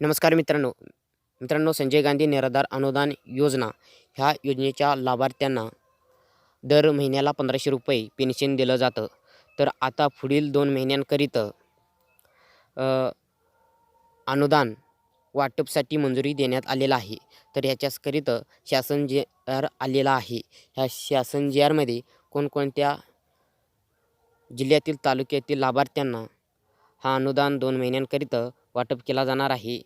नमस्कार मित्रांनो. मित्रांनो संजय गांधी निराधार अनुदान योजना ह्या योजनेच्या लाभार्थ्यांना दर महिन्याला पंधराशे रुपये पेन्शन दिलं जातं. तर आता पुढील दोन महिन्यांकरिता अनुदान वाटपसाठी मंजुरी देण्यात आलेला आहे. तर ह्याच्याचकरिता शासन जे आर आलेला आहे. ह्या शासन जे आरमध्ये कोणकोणत्या जिल्ह्यातील तालुक्यातील लाभार्थ्यांना हा अनुदान दोन महिन्यांकरिता वाटप केला जाणार आहे.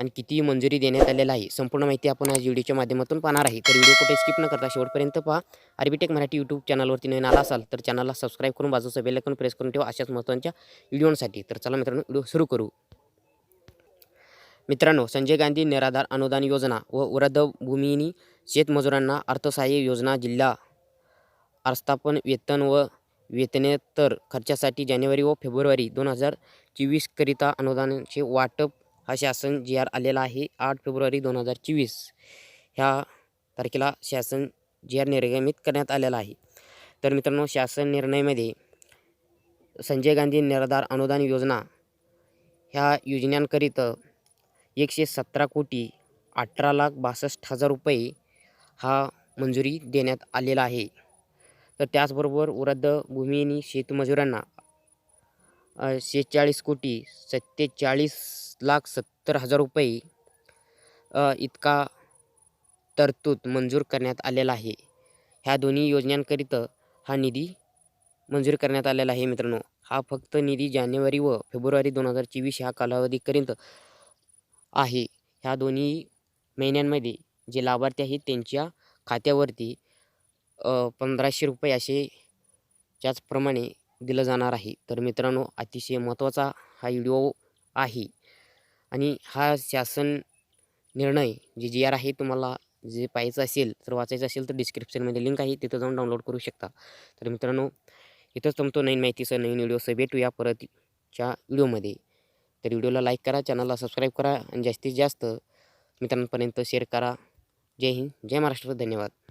आणि किती मंजुरी देण्यात आलेला आहे. संपूर्ण माहिती आपण आज व्हिडिओच्या माध्यमातून पाहणार आहे. तर व्हिडिओ कुठे स्किप न करता शेवटपर्यंत पहा. आरबीटेक मराठी यूट्यूब चॅनलवरती नवीन आला असाल तर चॅनलला सबस्क्राईब करून बाजूचं बेल प्रेस करून ठेवा अशाच महत्त्वांच्या व्हिडिओसाठी. तर चला मित्रांनो व्हिडिओ सुरू करू. मित्रांनो संजय गांधी निराधार अनुदान योजना व वृद्धभूमीनी शेतमजुरांना अर्थसहाय्य योजना जिल्हा आस्थापन वेतन व वेतनेतर खर्चासाठी जानेवारी व फेब्रुवारी दोन हजार चोवीसकरिता अनुदानाचे वाटप हा शासन जी आर आलेला आहे. आठ फेब्रुवारी दोन हजार चोवीस ह्या तारखेला शासन जी आर निर्गमित करण्यात आलेला आहे. तर मित्रांनो शासन निर्णयामध्ये संजय गांधी निराधार अनुदान योजना ह्या योजनांकरिता एकशे सतरा कोटी अठरा लाख बासष्ट हजार रुपये हा मंजुरी देण्यात आलेला आहे. तर त्याचबरोबर वृद्ध भूमिनी शेतमजुरांना शेहेचाळीस कोटी सत्तेचाळीस लाख सत्तर हजार रुपये इतका तरतूद मंजूर करण्यात आलेला आहे. ह्या दोन्ही योजनांकरिता हा निधी मंजूर करण्यात आलेला आहे मित्रांनो. हा फक्त निधी जानेवारी व फेब्रुवारी दोन हजार चोवीस ह्या कालावधीपर्यंत आहे. ह्या दोन्ही महिन्यांमध्ये जे लाभार्थी आहेत त्यांच्या खात्यावरती पंधराशे रुपये असे त्याचप्रमाणे दिलं जाणार आहे. तर मित्रांनो अतिशय महत्त्वाचा हा व्हिडिओ आहे. आणि हा शासन निर्णय जे जी आर आहे तुम्हाला जे पाहायचं असेल तर वाचायचं असेल तर डिस्क्रिप्शनमध्ये लिंक आहे. तिथं जाऊन डाउनलोड करू शकता. तर मित्रांनो इथंच तुमचं नवीन माहितीसह नवीन व्हिडिओसह भेटूया परतच्या व्हिडिओमध्ये. तर व्हिडिओला लाईक करा चॅनलला सबस्क्राईब करा आणि जास्तीत जास्त मित्रांपर्यंत शेअर करा. जय हिंद जय महाराष्ट्र. धन्यवाद.